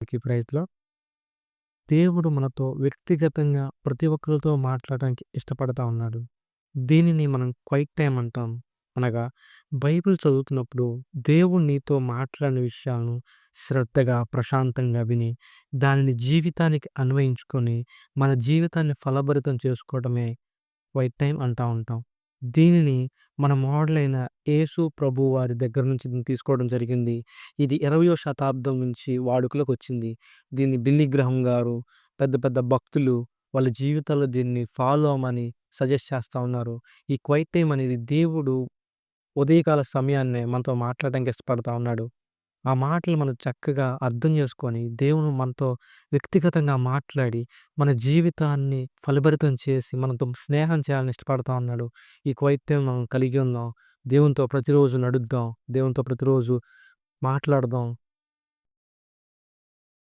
ఈ ప్రైజ్‌లో దేవుడు మనతో వ్యక్తిగతంగా ప్రతి ఒక్కరితో మాట్లాడడానికి ఇష్టపడతా ఉన్నాడు. దీనిని మనం క్వైట్ టైం అంటాం. అనగా బైబిల్ చదువుతున్నప్పుడు దేవుడు నీతో మాట్లాడిన విషయాలను శ్రద్ధగా, ప్రశాంతంగా విని, దానిని జీవితానికి అన్వయించుకొని, మన జీవితాన్ని ఫలభరితం చేసుకోవడమే వైట్ టైం అంటూ ఉంటాం. దీనిని మన మోడలైన యేసు ప్రభువు వారి దగ్గర నుంచి దీన్ని తీసుకోవడం జరిగింది. ఇది 20వ శతాబ్దం నుంచి వాడుకలోకి వచ్చింది. దీన్ని బిల్లీ గ్రహం గారు, పెద్ద పెద్ద భక్తులు వాళ్ళ జీవితాల్లో దీన్ని ఫాలో అవ్వమని సజెస్ట్ చేస్తా ఉన్నారు. ఈ క్వైట్ టైమ్ అనేది దేవుడు ఉదయకాల సమయాన్నే మనతో మాట్లాడడానికి ఇష్టపడతా ఉన్నాడు. ఆ మాటలు మనం చక్కగా అర్థం చేసుకొని, దేవుడు మనతో వ్యక్తిగతంగా మాట్లాడి, మన జీవితాన్ని ఫలభరితం చేసి, మనతో స్నేహం చేయాలని ఇష్టపడతా ఉన్నాడు. ఈ క్వైట్ మనం కలిగి ఉందాం. దేవునితో ప్రతిరోజు నడుద్దాం. దేవునితో ప్రతిరోజు మాట్లాడదాం.